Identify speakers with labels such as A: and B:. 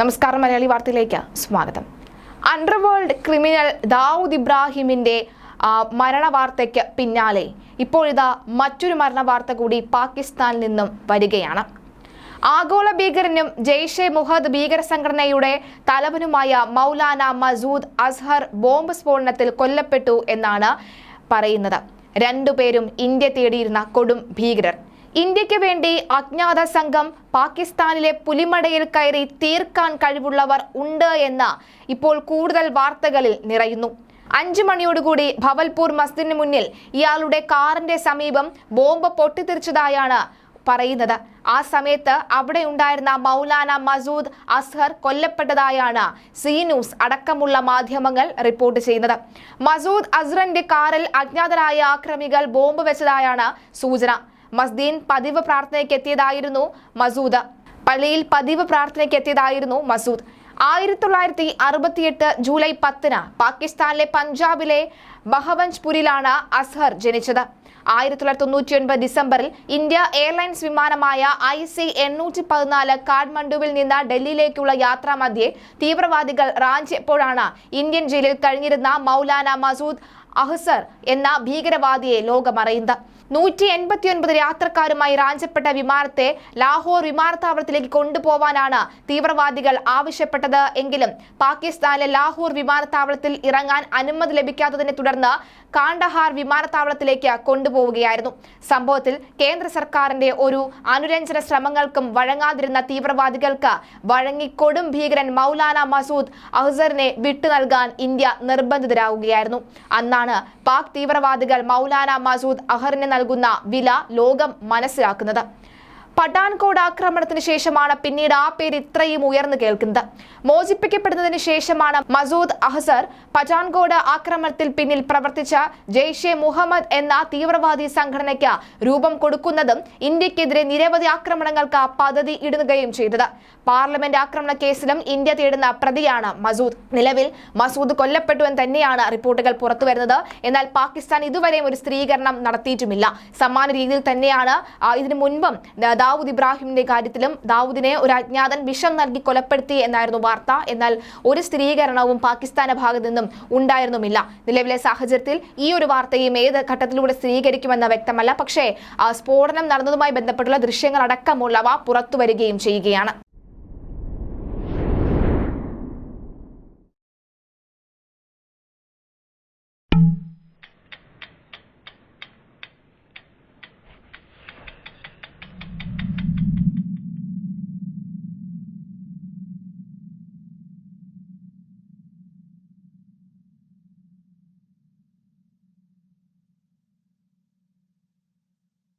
A: നമസ്കാരം മലയാളി വാർത്തയിലേക്ക് സ്വാഗതം. അണ്ടർവേൾഡ് ക്രിമിനൽ ദാവൂദ് ഇബ്രാഹിമിന്റെ മരണ വാർത്തയ്ക്ക് പിന്നാലെ ഇപ്പോഴിതാ മറ്റൊരു മരണ വാർത്ത കൂടി പാകിസ്ഥാനിൽ നിന്നും വരികയാണ്. ആഗോള ഭീകരനും ജെയ്ഷെ മുഹദ് ഭീകര സംഘടനയുടെ തലവനുമായ മൗലാന മസൂദ് അസ്ഹർ ബോംബ് സ്ഫോടനത്തിൽ കൊല്ലപ്പെട്ടു എന്നാണ് പറയുന്നത്. രണ്ടുപേരും ഇന്ത്യ തേടിയിരുന്ന കൊടും ഭീകരർ. ഇന്ത്യയ്ക്ക് വേണ്ടി അജ്ഞാത സംഘം പാകിസ്ഥാനിലെ പുലിമടയിൽ കയറി തീർക്കാൻ കഴിവുള്ളവർ ഉണ്ട് എന്ന് ഇപ്പോൾ കൂടുതൽ വാർത്തകളിൽ നിറയുന്നു. അഞ്ചു മണിയോടുകൂടി ഭവൽപൂർ മസ്ജിദിന് മുന്നിൽ ഇയാളുടെ കാറിന്റെ സമീപം ബോംബ് പൊട്ടിത്തെറിച്ചതായാണ് പറയുന്നത്. ആ സമയത്ത് അവിടെ ഉണ്ടായിരുന്ന മൗലാന മസൂദ് അസ്ഹർ കൊല്ലപ്പെട്ടതായാണ് സി ന്യൂസ് അടക്കമുള്ള മാധ്യമങ്ങൾ റിപ്പോർട്ട് ചെയ്യുന്നത്. മസൂദ് അസ്ഹറിന്റെ കാറിൽ അജ്ഞാതരായ ആക്രമികൾ ബോംബ് വെച്ചതായാണ് സൂചന. മസ്ദീൻ പതിവ് പ്രാർത്ഥനയ്ക്ക് എത്തിയതായിരുന്നു മസൂദ്. പള്ളിയിൽ പതിവ് പ്രാർത്ഥനയ്ക്ക് എത്തിയതായിരുന്നു മസൂദ്. ആയിരത്തി തൊള്ളായിരത്തി അറുപത്തിയെട്ട് ജൂലൈ പത്തിന് പാകിസ്ഥാനിലെ പഞ്ചാബിലെ ബഹവഞ്ച്പുരിലാണ് അസ്ഹർ ജനിച്ചത്. ആയിരത്തി തൊള്ളായിരത്തി തൊണ്ണൂറ്റി ഒൻപത് ഡിസംബറിൽ ഇന്ത്യ എയർലൈൻസ് വിമാനമായ ഐ സി എണ്ണൂറ്റി പതിനാല് കാഠ്മണ്ഡുവിൽ നിന്ന് ഡൽഹിയിലേക്കുള്ള യാത്രാമധ്യേ തീവ്രവാദികൾ റാഞ്ചിയപ്പോഴാണ് ഇന്ത്യൻ ജയിലിൽ കഴിഞ്ഞിരുന്ന മൗലാന മസൂദ് അഹ്സർ എന്ന ഭീകരവാദിയെ ലോകമറിയുന്നത്? നൂറ്റി എൺപത്തിയൊൻപത് യാത്രക്കാരുമായി റാഞ്ചപ്പെട്ട വിമാനത്തെ ലാഹോർ വിമാനത്താവളത്തിലേക്ക് കൊണ്ടുപോവാനാണ് തീവ്രവാദികൾ ആവശ്യപ്പെട്ടത്. എങ്കിലും പാകിസ്ഥാനിലെ ലാഹോർ വിമാനത്താവളത്തിൽ ഇറങ്ങാൻ അനുമതി ലഭിക്കാത്തതിനെ തുടർന്ന് കാണ്ടഹാർ വിമാനത്താവളത്തിലേക്ക് കൊണ്ടുപോവുകയായിരുന്നു. സംഭവത്തിൽ കേന്ദ്ര സർക്കാരിന്റെ ഒരു അനുരഞ്ജന ശ്രമങ്ങൾക്കും വഴങ്ങാതിരുന്ന തീവ്രവാദികൾക്ക് വഴങ്ങി കൊടും ഭീകരൻ മൗലാന മസൂദ് അഹ്സറിനെ വിട്ടു നൽകാൻ ഇന്ത്യ നിർബന്ധിതരാകുകയായിരുന്നു അന്നാണ് പാക് തീവ്രവാദികൾ മൗലാന മസൂദ് അഹറിന് നൽകുന്ന വില ലോകം മനസ്സിലാക്കുന്നത്. പഠാൻകോട് ആക്രമണത്തിന് ശേഷമാണ് പിന്നീട് ആ പേര് ഇത്രയും ഉയർന്നു കേൾക്കുന്നത്. മോചിപ്പിക്കപ്പെടുന്നതിന് ശേഷമാണ് മസൂദ് അഹ്സർ പഠാൻകോട് ആക്രമണത്തിൽ പിന്നിൽ പ്രവർത്തിച്ച ജെയ്ഷെ മുഹമ്മദ് എന്ന തീവ്രവാദി സംഘടനയ്ക്ക് രൂപം കൊടുക്കുന്നതും ഇന്ത്യക്കെതിരെ നിരവധി ആക്രമണങ്ങൾക്ക് പദ്ധതി ഇടുകയും ചെയ്തത്. പാർലമെന്റ് ആക്രമണ കേസിലും ഇന്ത്യ തേടുന്ന പ്രതിയാണ് മസൂദ്. നിലവിൽ മസൂദ് കൊല്ലപ്പെട്ടു എന്ന് തന്നെയാണ് റിപ്പോർട്ടുകൾ പുറത്തുവരുന്നത്. എന്നാൽ പാകിസ്ഥാൻ ഇതുവരെയും ഒരു സ്ഥിരീകരണം നടത്തിയിട്ടുമില്ല. സമാന രീതിയിൽ തന്നെയാണ് ഇതിനു മുൻപും ദാവൂദ് ഇബ്രാഹിമിന്റെ കാര്യത്തിലും ദാവൂദിനെ ഒരു അജ്ഞാതൻ വിഷം നൽകി കൊലപ്പെടുത്തി എന്നായിരുന്നു വാർത്ത. എന്നാൽ ഒരു സ്ഥിരീകരണവും പാകിസ്ഥാന ഭാഗത്തു നിന്നും ഉണ്ടായിരുന്നുമില്ല. നിലവിലെ സാഹചര്യത്തിൽ ഈ ഒരു വാർത്തയും ഏത് ഘട്ടത്തിലൂടെ സ്ഥിരീകരിക്കുമെന്ന് വ്യക്തമല്ല. പക്ഷേ സ്ഫോടനം നടന്നതുമായി ബന്ധപ്പെട്ടുള്ള ദൃശ്യങ്ങൾ അടക്കമുള്ളവ പുറത്തു വരികയും ചെയ്യുകയാണ്.